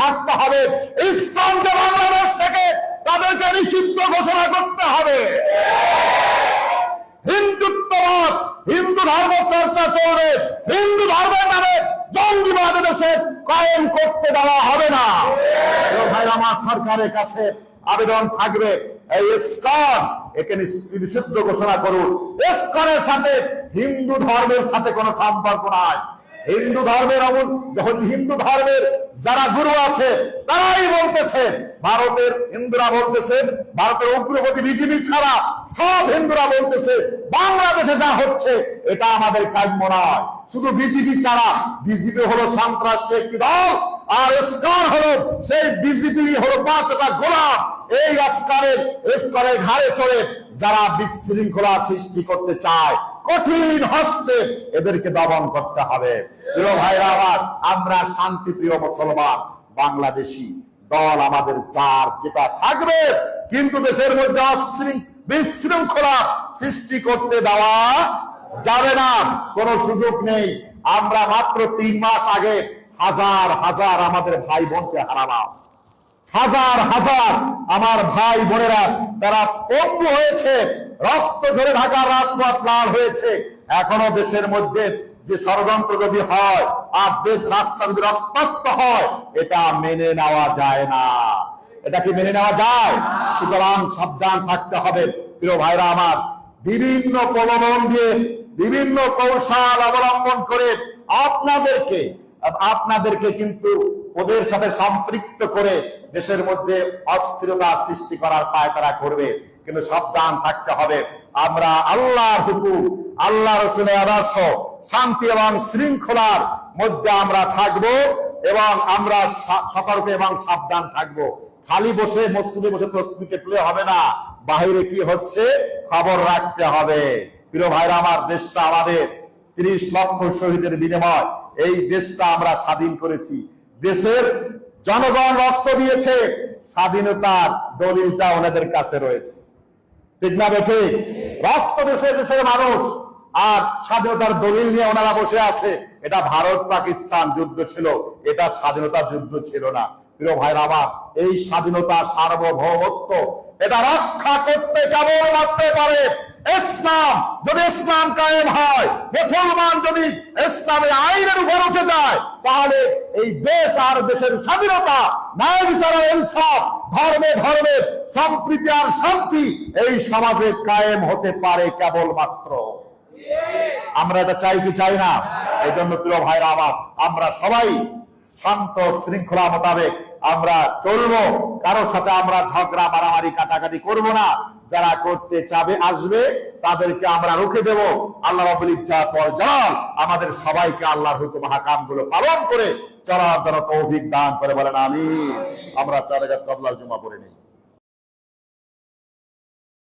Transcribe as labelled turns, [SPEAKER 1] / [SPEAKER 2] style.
[SPEAKER 1] থাকতে হবে। ইসলামকে বাংলাদেশ থেকে তাদেরকে নিষিদ্ধ ঘোষণা করতে হবে। হিন্দুত্ববাদ, হিন্দু ধর্ম চর্চা চলবে, হিন্দু ধর্মের নামে কায়েম করতে দেওয়া হবে না। ভাই সরকারের কাছে আবেদন থাকবে ঘোষণা সাথে হিন্দু ধর্মের সাথে কোনো সম্পর্ক নাই। হিন্দু ধর্মের অমন যখন হিন্দু ধর্মের যারা গুরু আছে, তারাই বলতেছে, ভারতের হিন্দুরা বলতেছে, ভারতের উগ্রপতি বিজেপি ছাড়া সব হিন্দুরা বলতেছে, বাংলাদেশে যা হচ্ছে, এটা আমাদের কাম্য নয়। শুধু বিজেপি ছাড়া, বিজেপি হলো সন্ত্রাসী একটি দল, আর স্কার হলো, সেই বিজেপি হলো পাঁচটা গোলাপ এই আস্কারের ইস্কনের ঘাড়ে চড়ে যারা বিশৃঙ্খলা সৃষ্টি করতে চায় কঠিন হস্তে এদেরকে দমন করতে হবে। প্রিয় ভাইরা আমার, আমরা শান্তি প্রিয় মুসলমান, বাংলাদেশি দল আমাদের যার যেটা থাকবে, কিন্তু দেশের মধ্যে বিশৃঙ্খলা সৃষ্টি করতে দেওয়া যাবে না। কোনো সুযোগ নেই। আমরা মাত্র তিন মাস আগে হাজার হাজার আমাদের ভাই বোনকে হারালাম। হাজার হাজার আমার ভাই বোনেরা, তারা পঙ্গু হয়েছে, রক্ত ঝরে ঢাকার রাজপথ লাল হয়েছে। এখনও দেশের মধ্যে যে ষড়যন্ত্র যদি হয়, আর দেশ রাস্তা যদি রক্তাক্ত হয়, এটা মেনে নেওয়া যায় না। এটা কি মেনে নেওয়া যায়? সুতরাং সাবধান থাকতে হবে। প্রিয় ভাইরা আমার, বিভিন্ন প্রলোভন দিয়ে, বিভিন্ন কৌশল অবলম্বন করে আপনাদেরকে আপনাদেরকে কিন্তু ওদের সাথে সম্পৃক্ত করে দেশের মধ্যে অস্থিরতা সৃষ্টি করার পায় তারা করবে। কিন্তু সাবধান থাকতে হবে। আমরা আল্লাহর হুকুম আল্লাহ রসুলের আদর্শ, শান্তি এবং শৃঙ্খলার মধ্যে আমরা থাকব এবং আমরা সতর্ক এবং সাবধান থাকব। খালি বসে, মসজিদে বসে তসবিকে তুলে হবে না। বাহিরে কি হচ্ছে? খবর রাখতে হবে। প্রিয় ভাইরা, আমার দেশটা আমাদের। তিরিশ লক্ষ শহীদের বিনিময়। এই দেশটা আমরা স্বাধীন করেছি। দেশের জনগণ রক্ত দিয়েছে স্বাধীনতার দলিলটা ওনাদের কাছে রয়েছে। ঠিক না বেঠে রক্ত দেশে এসেছে মানুষ আর স্বাধীনতার দলিল নিয়ে ওনারা বসে আছে। এটা ভারত পাকিস্তান যুদ্ধ ছিল, এটা স্বাধীনতা যুদ্ধ ছিল না। প্রিয় ভাইরা আমার, এই স্বাধীনতা সার্বভৌমত্ব, এটা রক্ষা করতে কেবল মাত্র পারে? ইসলাম যদি ইসলাম কায়েম হয়, মুসলমান যদি ইসলামের আইনের উপর উঠে যায়, তাহলে এই দেশ আর দেশের স্বাধীনতা, ন্যায় বিচারের ইনসাফ, ধর্মে ধর্মে সম্প্রীতি আর শান্তি, এই সমাজে কায়েম হতে পারে কেবলমাত্র। আমরা এটা চাই কি চাই না? এই জন্য প্রিয় ভাইরা আমার, আমরা সবাই শান্ত শৃঙ্খলা মোতাবেক আমরা চলবো। কারোর সাথে আমরা ঝগড়া, মারামারি, কাটাকাটি করব না। যারা করতে চাবে আসবে, তাদেরকে আমরা রুখে দেব। আল্লাহ যা পর জল আমাদের সবাইকে আল্লাহ হুকুম হাকামগুলো পালন করে জন্য তৌফিক দান করে বলেন আমি আমরা চার হাজার কবলার জমা করে নেই।